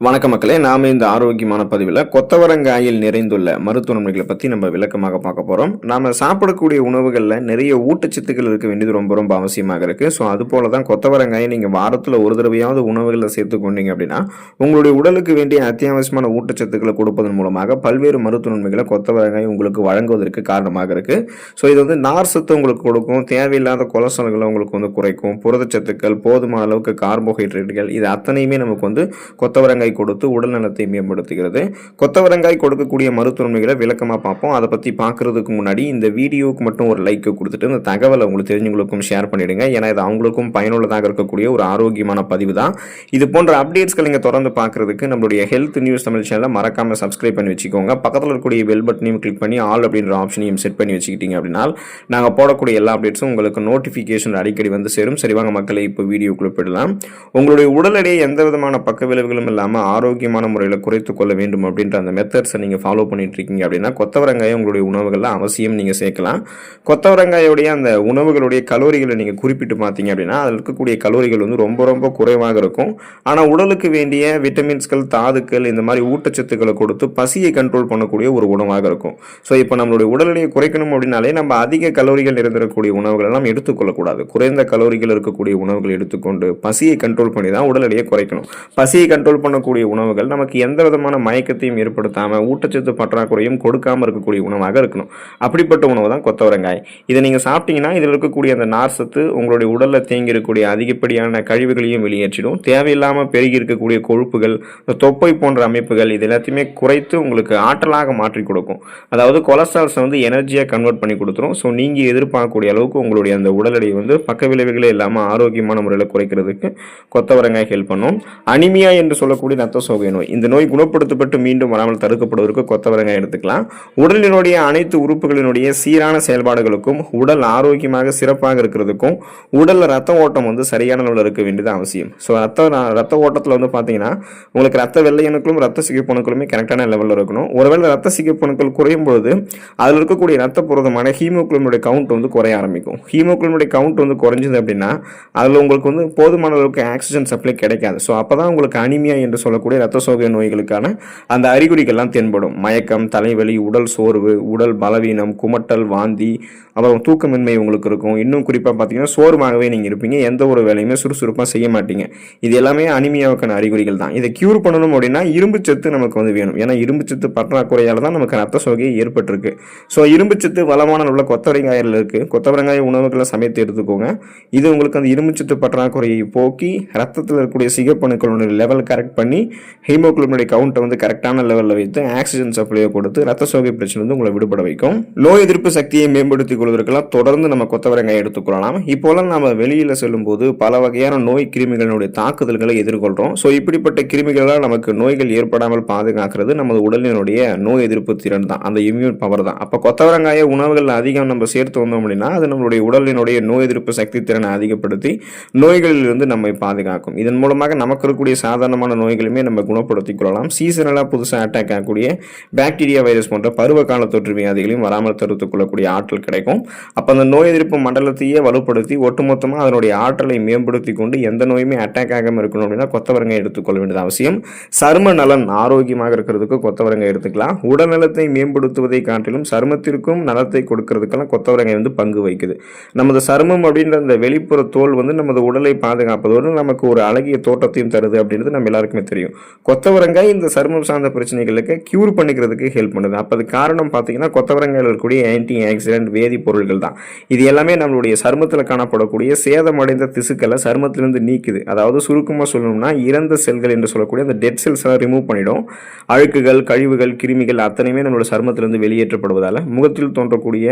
வணக்க மக்களே நாம இந்த ஆரோக்கியமான பதிவில் கொத்தவரங்காயில் நிறைந்துள்ள மருத்துவ நன்மைகளை பற்றி நம்ம விளக்கமாக பார்க்க போகிறோம் நாம சாப்பிடக்கூடிய உணவுகளில் நிறைய ஊட்டச்சத்துக்கள் இருக்க வேண்டியது ரொம்ப ரொம்ப அவசியமாக இருக்குது ஸோ அது போல தான் கொத்தவரங்காயை நீங்கள் வாரத்தில் ஒரு தடவையாவது உணவுகளில் சேர்த்து கொண்டீங்க அப்படின்னா உங்களுடைய உடலுக்கு வேண்டிய அத்தியாவசியமான ஊட்டச்சத்துக்களை கொடுப்பதன் மூலமாக பல்வேறு மருத்துவ நன்மைகளை கொத்தவரங்காய் உங்களுக்கு வழங்குவதற்கு காரணமாக இருக்குது ஸோ இது வந்து நார் சத்து உங்களுக்கு கொடுக்கும் தேவையில்லாத கொலஸ்ட்ரால்களை உங்களுக்கு வந்து குறைக்கும் புரதச்சத்துக்கள் போதுமான அளவுக்கு கார்போஹைட்ரேட்டுகள் இது அத்தனையுமே நமக்கு வந்து கொத்தவரங்காய் கொடுத்து உடல் நலத்தை மேம்படுத்துகிறது. கொத்தவரங்காய் கொடுக்கக்கூடிய மருத்துவமைகளை விளக்கமாக பார்ப்போம். அதை பற்றி பார்க்குறதுக்கு முன்னாடி இந்த வீடியோவுக்கு மட்டும் ஒரு லைக் கொடுத்துட்டு இந்த தகவலை உங்களுக்கு தெரிஞ்சவங்களுக்கும் ஷேர் பண்ணிடுங்க. ஏன்னா இது அவங்களுக்கும் பயனுள்ளதாக இருக்கக்கூடிய ஒரு ஆரோக்கியமான பதிவு தான். இது போன்ற அப்டேட்ஸ்கள் நீங்கள் தொடர்ந்து பார்க்குறதுக்கு நம்மளுடைய ஹெல்த் நியூஸ் தமிழ் சேனலை மறக்காமல் சப்ஸ்கிரைப் பண்ணி வச்சுக்கோங்க. பக்கத்தில் இருக்கக்கூடிய பெல் பட்டனையும் கிளிக் பண்ணி ஆல் அப்படின்ற ஆப்ஷனையும் செட் பண்ணி வச்சுக்கிட்டீங்க அப்படின்னா நாங்கள் போடக்கூடிய எல்லா அப்டேட்ஸும் உங்களுக்கு நோட்டிஃபிகேஷன் அடிக்கடி வந்து சேரும். சரிவாங்க மக்களை இப்போ வீடியோக்குள்ளே போயிடலாம். உங்களுடைய உடல் எடையை எந்த விதமான பக்க விளைவுகளும் இல்லாமல் ஆரோக்கியமான முறையில் குறைத்து கொள்ள வேண்டும் அப்படின்ற அந்த மெத்தட்ஸை நீங்கள் ஃபாலோ பண்ணிட்டு இருக்கீங்க அப்படின்னா கொத்தவரங்காயை உங்களுடைய உணவுகளில் அவசியம் நீங்கள் சேர்க்கலாம். கொத்தவரங்காயோடைய அந்த உணவுகளுடைய கலோரிகளை நீங்கள் குறிப்பிட்டு பார்த்தீங்க அப்படின்னா அதில் இருக்கக்கூடிய கலோரிகள் வந்து ரொம்ப ரொம்ப குறைவாக இருக்கும். ஆனால் உடலுக்கு வேண்டிய விட்டமின்ஸ்கள் தாதுக்கள் இந்த மாதிரி ஊட்டச்சத்துக்களை கொடுத்து பசியை கண்ட்ரோல் பண்ணக்கூடிய ஒரு உணவாக இருக்கும். ஸோ இப்போ நம்மளுடைய உடல் எடையை குறைக்கணும் அப்படின்னாலே நம்ம அதிக கலோரிகள் நிறைந்திருக்கக்கூடிய உணவுகள் எல்லாம் எடுத்துக்கொள்ளக்கூடாது குறைந்த கலோரிகள் இருக்கக்கூடிய உணவுகள் எடுத்துக்கொண்டு பசியை கண்ட்ரோல் பண்ணி தான் உடல் எடையை குறைக்கணும். பசியை கண்ட்ரோல் பண்ண இருக்கக்கூடிய உணவுகள் நமக்கு எந்த விதமான மயக்கத்தையும் ஏற்படுத்தாமல் ஊட்டச்சத்து பற்றாக்குறையும் கொடுக்காமல் இருக்கக்கூடிய உணவாக இருக்கணும். அப்படிப்பட்ட உணவு தான் கொத்தவரங்காய். இதை நீங்கள் சாப்பிட்டீங்கன்னா இதில் இருக்கக்கூடிய அந்த நார் சத்து உங்களுடைய உடலில் தேங்கி இருக்கக்கூடிய அதிகப்படியான கழிவுகளையும் வெளியேற்றிடும். தேவையில்லாமல் பெருகி இருக்கக்கூடிய கொழுப்புகள் இந்த தொப்பை போன்ற அமைப்புகள் இது எல்லாத்தையுமே குறைத்து உங்களுக்கு ஆற்றலாக மாற்றி கொடுக்கும். அதாவது கொலஸ்ட்ரால்ஸை வந்து எனர்ஜியாக கன்வெர்ட் பண்ணி கொடுத்துரும். ஸோ நீங்கள் எதிர்பார்க்கக்கூடிய அளவுக்கு உங்களுடைய அந்த உடல் எடை வந்து பக்க விளைவுகளே இல்லாமல் ஆரோக்கியமான முறையில் குறைக்கிறதுக்கு கொத்தவரங்காய் ஹெல்ப் பண்ணும். அனிமியா என்று சொல்லக்கூடிய ரத்த சோகை நோய். இந்த நோய் குணப்படுத்தப்பட்டு மீண்டும் வராமல் தடுக்கப்படுவதற்கு கொத்தவரங்காய் எடுத்துக்கலாம். உடலினுடைய அனைத்து உறுப்புகளினுடைய சீரான செயல்பாடுகளுக்கும் உடல் ஆரோக்கியமாக சிறப்பாக இருக்கிறதுக்கும் உடலில் ரத்த ஓட்டம் வந்து சரியான அளவில் இருக்க வேண்டியது அவசியம். ஸோ ரத்த ரத்த ஓட்டத்தில் வந்து பார்த்தீங்கன்னா உங்களுக்கு ரத்த வெள்ளையணுக்களும் ரத்த சிகிப்பணுக்களுமே கரெக்டான லெவலில் இருக்கணும். ஒருவேளை ரத்த சிகிப்பணுக்கள் குறையும் பொழுது அதில் இருக்கக்கூடிய ரத்த புரதமான ஹீமோகுளோனுடைய கவுண்ட் வந்து குறைய ஆரம்பிக்கும். ஹீமோகுளோனுடைய கவுண்ட் வந்து குறைஞ்சது அப்படின்னா அதில் உங்களுக்கு வந்து போதுமான அளவுக்கு ஆக்சிஜன் சப்ளை கிடைக்காது. ஸோ அப்போ தான் உங்களுக்கு அனிமியா என்று சொல்லக்கூடிய ரத்த சோகை நோய்களுக்கான அந்த அறிகுறிகள்லாம் தென்படும். மயக்கம் தலைவலி உடல் சோர்வு உடல் பலவீனம் குமட்டல் வாந்தி அப்புறம் தூக்கமின்மை உங்களுக்கு இருக்கும். இன்னும் குறிப்பாக பார்த்தீங்கன்னா சோர்வாகவே நீங்கள் இருப்பீங்க. எந்த ஒரு வேலையுமே சுறுசுறுப்பாக செய்ய மாட்டீங்க. இது எல்லாமே அனிமியாவுக்கான அறிகுறிகள் தான். இதை க்யூர் பண்ணணும் அப்படின்னா இரும்பு சத்து நமக்கு வந்து வேணும். ஏன்னா இரும்பு சத்து பற்றாக்குறையால் தான் நமக்கு ரத்த சோகை ஏற்பட்டிருக்கு. ஸோ இரும்பு சத்து வளமான உள்ள கொத்தவரங்காயில் இருக்குது கொத்தவரங்காய உணவுகளை சமைத்து எடுத்துக்கோங்க. இது உங்களுக்கு அந்த இரும்பு சத்து பற்றாக்குறையை போக்கி ரத்தத்தில் இருக்கக்கூடிய சிகப்பணுக்களுடைய லெவல் கரெக்ட் பண்ணி ஹீமோகுளோபினுடைய கவுண்ட்டை வந்து கரெக்டான லெவலில் வைத்து ஆக்சிஜன் சப்ளையை கொடுத்து ரத்த சோகை பிரச்சனை வந்து உங்களை விடுபட வைக்கும். நோய் எதிர்ப்பு சக்தியை மேம்படுத்திக் கொள்வதற்கெல்லாம் தொடர்ந்து நம்ம கொத்தவரங்காய் எடுத்துக்கொள்ளலாம் இப்போலாம் நம்ம வெளியில் செல்லும்போது பல வகையான நோய் கிருமிகளினுடைய தாக்குதல்களை எதிர்கொள்கிறோம் ஸோ இப்படிப்பட்ட கிருமிகளால் நமக்கு நோய்கள் ஏற்படாமல் பாதுகாக்கிறது நமது உடலினுடைய நோய் எதிர்ப்பு திறன் தான். அந்த இம்யூன் பவர் தான். அப்போ கொத்தவரங்காய உணவுகள் அதிகம் நம்ம சேர்த்து வந்தோம் அப்படின்னா அது நம்மளுடைய உடலினுடைய நோய் எதிர்ப்பு சக்தி திறனை அதிகப்படுத்தி நோய்களிலிருந்து நம்மை பாதுகாக்கும். இதன் மூலமாக நமக்கு இருக்கக்கூடிய சாதாரணமான நோய்களுமே நம்ம குணப்படுத்திக் கொள்ளலாம். சீசனலாக புதுசாக அட்டாக் ஆகக்கூடிய பாக்டீரியா வைரஸ் போன்ற பருவகால தொற்று வியாதிகளையும் வராமல் தடுத்துக் கொள்ளக்கூடிய ஆற்றல் கிடைக்கும். அப்போ அந்த நோய் எதிர்ப்பு மண்டலத்தையே வலுப்படுத்தி ஒட்டுமொத்தமாக அதனுடைய ஆற்றலை மேம்படுத்தி கொண்டு எந்த நோயுமே அட்டாக் ஆகாமல் இருக்கணும் அப்படின்னா கொத்தவரங்காய் எடுத்துக்கொள்ள வேண்டியது அவசியம். சரும நலன் ஆரோக்கியமாக இருக்கிறதுக்கு கொத்தவரங்காய் எடுத்துக்கலாம். உடல் நலத்தை மேம்படுத்துவதை காட்டிலும் சருமத்திற்கும் நலத்தை கொடுக்கறதுக்கெல்லாம் கொத்தவரங்காய் வந்து பங்கு வகிக்குது. நமது சருமம் அப்படின்ற அந்த வெளிப்புற தோல் வந்து நமது உடலை பாதுகாப்பதோடு நமக்கு ஒரு அழகிய தோட்டத்தையும் தருது அப்படின்றது நம்ம எல்லாருக்குமே தெரியும். கொத்தவரங்காய் இந்த சருமம் சார்ந்த பிரச்சனைகளுக்கு க்யூர் பண்ணிக்கிறதுக்கு ஹெல்ப் பண்ணுது. அப்போ அது காரணம் பார்த்தீங்கன்னா கொத்தவரங்காயில் இருக்கக்கூடிய ஆன்டி ஆக்சிடென்ட் வேதிப்பொருள்கள் தான். இது எல்லாமே நம்மளுடைய சருமத்தில் காணப்படக்கூடிய சேதமடைந்த திசுக்களை சருமத்திலிருந்து நீக்குது. அதாவது சுருக்கமாக சொல்லணும்னா இறந்த செல்கள் என்று சொல்லக்கூடிய அந்த டெட் செல்ஸ் எல்லாம் ரிமூவ் பண்ணிடும். அழுக்குகள் கழிவுகள் கிருமிகள் அத்தனையுமே நம்மளோட சருமத்திலிருந்து வெளியேற்றப்படுவதால் முகத்தில் தோன்றக்கூடிய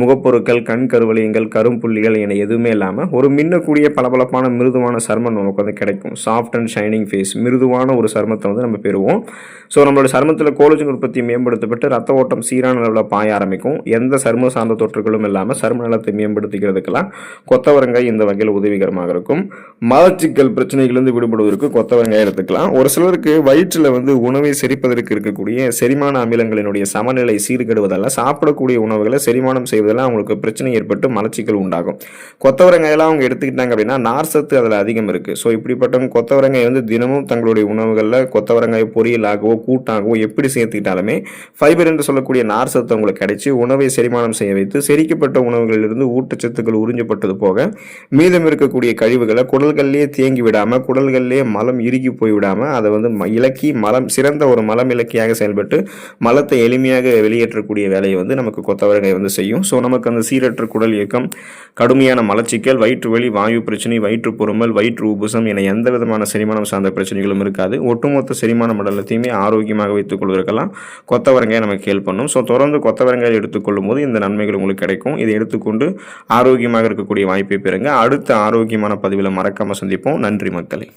முகப்பொருட்கள் கண் கருவலயங்கள் கரும்புள்ளிகள் என எதுவுமே இல்லாமல் ஒரு மின்னக்கூடிய பளபளப்பான மிருதுவான சருமம் நமக்கு வந்து கிடைக்கும். சாஃப்ட் அண்ட் ஷைனிங் ஃபேஸ் மிருதுவான ஒரு சருமத்தை வந்து நம்ம பெறுவோம். ஸோ நம்மளோட சருமத்தில் கோலஜன் உற்பத்தி மேம்படுத்தப்பட்டு ரத்த ஓட்டம் சீரான அளவில் பாய ஆரம்பிக்கும். எந்த சரும சார்ந்த தொற்றுகளும் இல்லாமல் சரும நலத்தை மேம்படுத்திக்கிறதுக்கெல்லாம் கொத்தவரங்காய் இந்த வகையில் உதவிகரமாக இருக்கும். மலச்சிக்கல் பிரச்சனைகளிலிருந்து விடுபடுவதற்கு கொத்தவரங்காய் எடுத்துக்கலாம். ஒரு சிலருக்கு வயிற்றில் வந்து உணவை செரிப்பதற்கு இருக்கக்கூடிய செரிமான அமிலங்களினுடைய சமநிலை சீர்கெடுவதால் சாப்பிடக்கூடிய உணவுகளை செரிமானம் செய்வதெல்லாம் அவங்களுக்கு பிரச்சனை ஏற்பட்டு மலச்சிக்கல் உண்டாகும். கொத்தவரங்காயெல்லாம் அவங்க எடுத்துக்கிட்டாங்க அப்படின்னா நார் சத்து அதில் அதிகம் இருக்குது ஸோ இப்படிப்பட்ட கொத்தவரங்காய் வந்து தினமும் தங்களுடைய உணவுகளில் கொத்தவரங்காய் பொரியலாகவோ கூட்டாகவோ எப்படி சேர்த்துக்கிட்டாலுமே ஃபைபர் என்று சொல்லக்கூடிய நார் சத்து உங்களுக்கு கிடைச்சி உணவை செரிமானம் செய்ய வைத்து செரிக்கப்பட்ட உணவுகளிலிருந்து ஊட்டச்சத்துக்கள் உறிஞ்சப்பட்டது போக மீதம் இருக்கக்கூடிய கழிவுகளை குடல்கள்லேயே தேங்கி விடாமல் குடல்கள்லேயே மலம் இறுகி போய்விடாமல் அதை வந்து இலக்கி மலம் சிறந்த ஒரு மலம் இலக்கியாக செயல்பட்டு மலத்தை எளிமையாக வெளியேற்றக்கூடிய வேலையை வந்து நமக்கு கொத்தவரங்காய் வந்து செய்யும். ஸோ நமக்கு அந்த சீரற்ற குடல் இயக்கம் கடுமையான மலச்சிக்கல் வயிற்று வலி வாயு பிரச்சனை வயிற்று பொறுமல் வயிற்று உபுசம் என எந்த விதமான செரிமானம் சார்ந்த பிரச்சனைகளும் இருக்காது. ஒட்டுமொத்த செரிமான மண்டலத்தையுமே ஆரோக்கியமாக வைத்துக் கொள்வதற்கெல்லாம் கொத்தவரங்காய் நமக்கு ஹெல்ப் பண்ணும். ஸோ தொடர்ந்து கொத்தவரங்காய் எடுத்துக்கொள்ளும் போது இந்த நன்மைகள் உங்களுக்கு கிடைக்கும். இதை எடுத்துக்கொண்டு ஆரோக்கியமாக இருக்கக்கூடிய வாய்ப்பை பெறுங்க. அடுத்த ஆரோக்கியமான பதிவில் மறக்காமல் சந்திப்போம். நன்றி மக்களை.